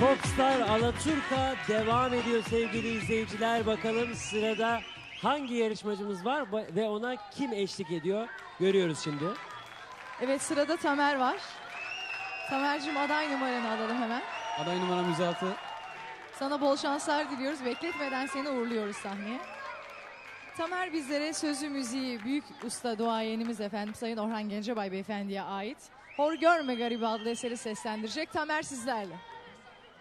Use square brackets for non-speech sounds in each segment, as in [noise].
Popstar Alaturka devam ediyor sevgili izleyiciler. Bakalım sırada hangi yarışmacımız var ve ona kim eşlik ediyor görüyoruz şimdi. Evet sırada Tamer var. Tamer'cim aday numaranı alalım hemen. Aday numaram 106. Sana bol şanslar diliyoruz. Bekletmeden seni uğurluyoruz sahneye. Tamer bizlere sözü müziği büyük usta duayenimiz efendim Sayın Orhan Gencebay Beyefendi'ye ait. Hor Görme Garibi adlı eseri seslendirecek. Tamer sizlerle.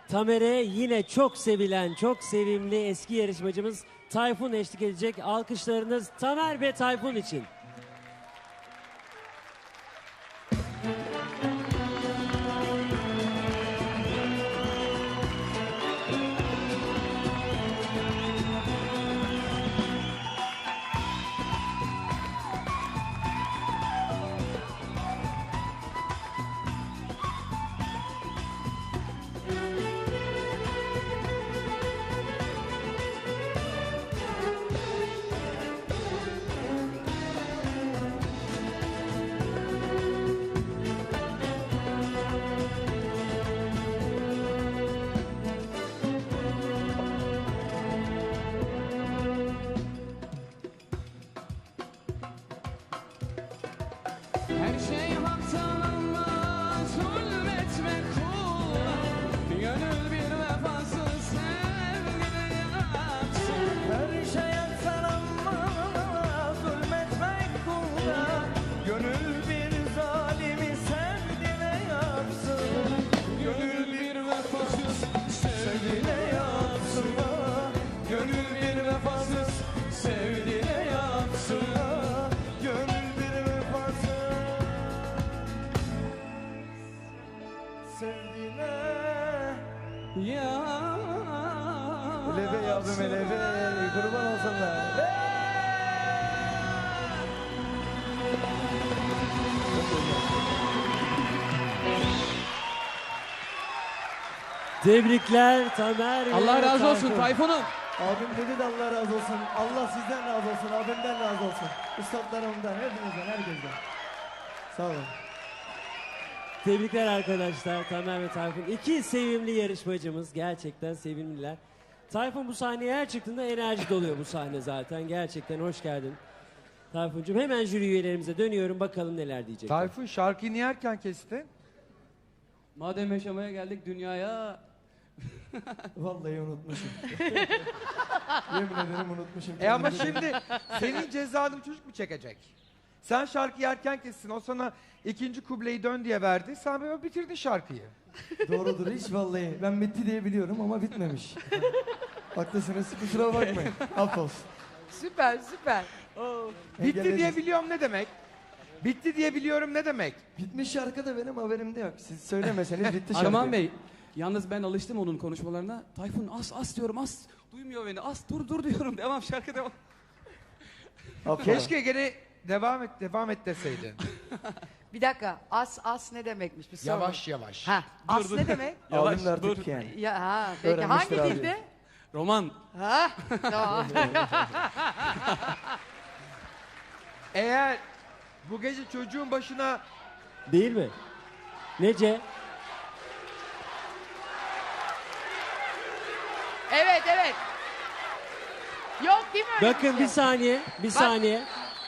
Tamer'e yine çok sevilen, çok sevimli eski yarışmacımız Tayfun eşlik edecek. Alkışlarınız Tamer ve Tayfun için. Eleve yavrum eleve kurban olsunlar. Tebrikler Tamer ve Allah razı olsun Tayfun. Tayfun'um. Abim dedi de Allah razı olsun. Allah sizden razı olsun. Abimden razı olsun. Üstadlarımdan, hepinizden, herkesten. Sağ olun. Tebrikler arkadaşlar Tamer ve Tayfun. İki sevimli yarışmacımız gerçekten sevimliler. Tayfun bu sahneye her çıktığında enerji doluyor bu sahne zaten. Gerçekten hoş geldin. Tayfuncuğum hemen jüri üyelerimize dönüyorum bakalım neler diyecek. Tayfun şarkıyı niye erken kestin? Madem yaşamaya geldik dünyaya. [laughs] Vallahi unutmuşum. [laughs] Yemin ederim unutmuşum. E ama şimdi senin cezanı çocuk mu çekecek? Sen şarkıyı erken kessin. O sana ikinci kubleyi dön diye verdi. Sen böyle bitirdin şarkıyı. [laughs] Doğrudur hiç vallahi. Ben bitti diye biliyorum ama bitmemiş. [laughs] Haklısınız. Kusura bakmayın. [laughs] Affolsun. Süper süper. Bitti Engellediniz. diye biliyorum ne demek? Bitti diye biliyorum ne demek? Bitmiş şarkı da benim haberimde yok. Siz söylemeseniz bitti şarkı. Arman Bey. Yalnız ben alıştım onun konuşmalarına. Tayfun as as diyorum as. Duymuyor beni. As dur dur diyorum. Devam şarkı devam. Affola. Keşke gene devam et devam et deseydin. Bir dakika as as ne demekmiş bir sorun. yavaş yavaş. Ha as ne demek? [laughs] Yavaş, dur. yani. Ya ha peki Öğrenmiştir hangi abi. dilde? Roman. Ha tamam. [laughs] Eğer bu gece çocuğun başına Değil mi? Nece? evet evet. Yok değil mi öyle Bakın şey? bir saniye, bir saniye.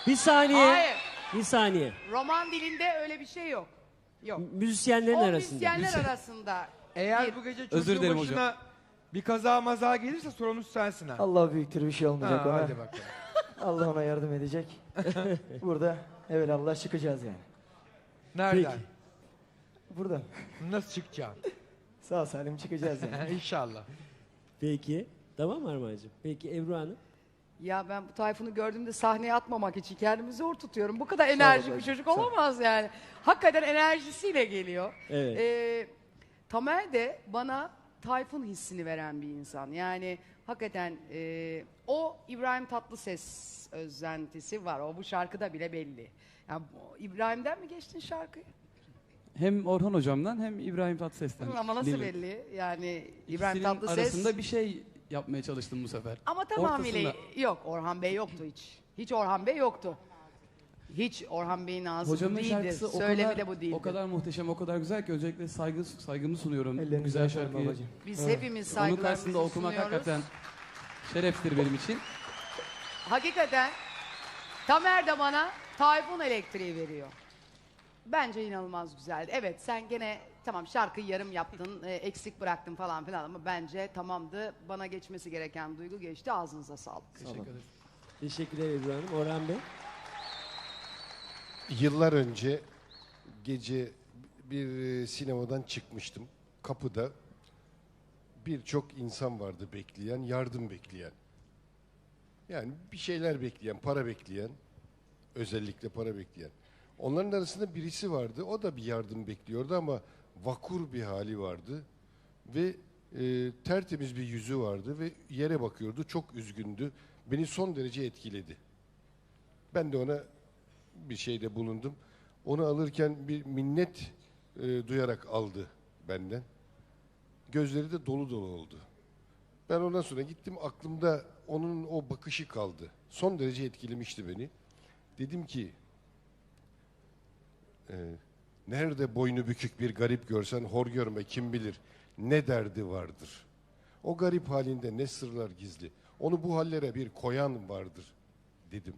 Bir saniye. Hayır. Bir saniye. Roman dilinde öyle bir şey yok. Yok. Müzisyenlerin O arasında. müzisyenler arasında. eğer Bir- bu gece Özür çocuğun dilerim başına bir kaza maza gelirse sorumlu sensin ha. Allah büyüktür bir şey olmayacak Ha, ona. hadi bakalım. [laughs] Allah ona yardım edecek. [laughs] Burada Allah çıkacağız yani. Nereden? Peki. Buradan. Nasıl çıkacaksın? Sağ salim çıkacağız yani. [laughs] İnşallah. Peki. Tamam mı Armağan'cığım? Peki Ebru Hanım? Ya ben bu Tayfun'u gördüğümde sahneye atmamak için kendimi zor tutuyorum. Bu kadar enerjik bir ablacığım, çocuk sağ ol. olamaz yani. Hakikaten enerjisiyle geliyor. Evet. Ee, Tamer de bana Tayfun hissini veren bir insan. Yani hakikaten e, o İbrahim Tatlıses özentisi var. O bu şarkıda bile belli. Yani bu- İbrahim'den mi geçtin şarkıyı? Hem Orhan hocamdan hem İbrahim Tatlıses'ten. Ama nasıl dinledim. belli? Yani İbrahim İkisinin Tatlıses arasında bir şey yapmaya çalıştım bu sefer. ama tamamıyla Ortasında. yok. Orhan Bey yoktu hiç. Hiç Orhan Bey yoktu. Hiç Orhan Bey'in ağzı bu Hocamın değildir. şarkısı o Söylemi kadar, de bu değildir. o kadar muhteşem, o kadar güzel ki öncelikle saygı, saygımı sunuyorum bu Ellerinize güzel sağlık şarkıyı. babacığım. Biz hepimiz Onun saygılarımızı karşısında okumak sunuyoruz. hakikaten şereftir benim için. Hakikaten Tamer de bana Tayfun elektriği veriyor. Bence inanılmaz güzeldi. Evet sen gene tamam şarkıyı yarım yaptın, e, eksik bıraktın falan filan ama bence tamamdı. Bana geçmesi gereken duygu geçti. Ağzınıza sağlık. Teşekkür ederim. Teşekkürler Ebru Hanım. Orhan Bey. Yıllar önce gece bir e, sinemadan çıkmıştım. Kapıda birçok insan vardı bekleyen, yardım bekleyen. Yani bir şeyler bekleyen, para bekleyen, özellikle para bekleyen. Onların arasında birisi vardı, o da bir yardım bekliyordu ama vakur bir hali vardı ve e, tertemiz bir yüzü vardı ve yere bakıyordu, çok üzgündü. Beni son derece etkiledi. Ben de ona bir şeyde bulundum. Onu alırken bir minnet e, duyarak aldı benden. Gözleri de dolu dolu oldu. Ben ondan sonra gittim aklımda onun o bakışı kaldı. Son derece etkilemişti beni. Dedim ki e, nerede boynu bükük bir garip görsen hor görme kim bilir ne derdi vardır. O garip halinde ne sırlar gizli. Onu bu hallere bir koyan vardır dedim.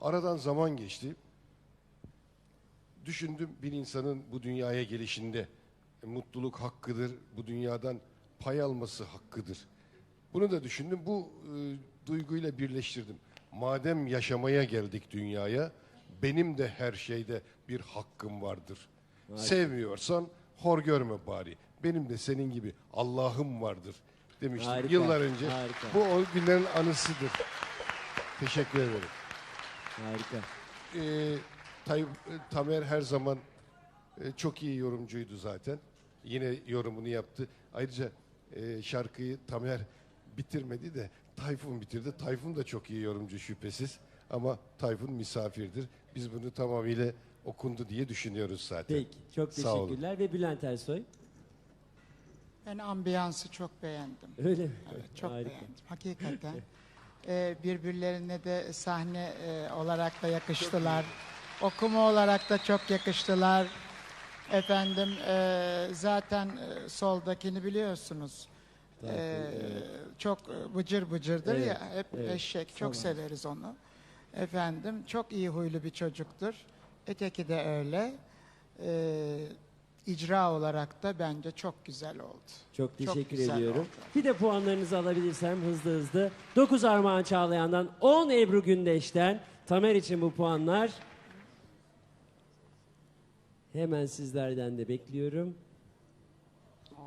Aradan zaman geçti. Düşündüm bir insanın bu dünyaya gelişinde mutluluk hakkıdır. Bu dünyadan pay alması hakkıdır. Bunu da düşündüm. Bu e, duyguyla birleştirdim. Madem yaşamaya geldik dünyaya, benim de her şeyde bir hakkım vardır. Sevmiyorsan hor görme bari. Benim de senin gibi Allah'ım vardır demiştim Harika, yıllar önce. harika. Bu o günlerin anısıdır. Teşekkür ederim. Harika. Ee, Tay- Tamer her zaman e, çok iyi yorumcuydu zaten. Yine yorumunu yaptı. Ayrıca e, şarkıyı Tamer bitirmedi de Tayfun bitirdi. Tayfun da çok iyi yorumcu şüphesiz. Ama Tayfun misafirdir. Biz bunu tamamıyla okundu diye düşünüyoruz zaten. Peki. Çok Sağ olun. teşekkürler. Ve Bülent Ersoy. Ben ambiyansı çok beğendim. Öyle mi? Evet, çok Harika. beğendim. Hakikaten. Ee, birbirlerine de sahne e, olarak da yakıştılar. Okuma olarak da çok yakıştılar. Efendim e, zaten e, soldakini biliyorsunuz. Ee, Çok e, bıcır bıcırdır Evet, ya. Hep evet. eşek. Çok Tamam. severiz onu. Efendim çok iyi huylu bir çocuktur. Öteki de öyle. Ee, icra olarak da bence çok güzel oldu. Çok teşekkür güzel ediyorum. oldu. Bir de puanlarınızı alabilirsem hızlı hızlı. 9 Armağan Çağlayan'dan 10 Ebru Gündeş'ten Tamer için bu puanlar. Hemen sizlerden de bekliyorum.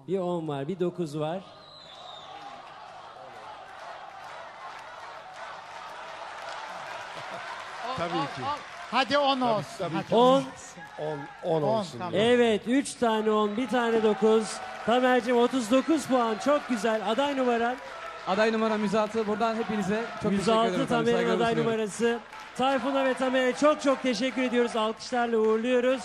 Bir 10 var, bir 9 var. Tabii ki. Hadi 10 olsun. tabii Hadi ki. 10. 10 10 On, olsun. tamam. Evet, 3 tane 10, bir tane 9. Tamer'cim 39 puan. Çok güzel. Aday numaran Aday numara 106. Buradan hepinize çok teşekkür 106 ederim. efendim. Tamer'in Saygılarımı aday sunuyorum. numarası. Tayfun'a ve Tamer'e çok çok teşekkür ediyoruz. Alkışlarla uğurluyoruz.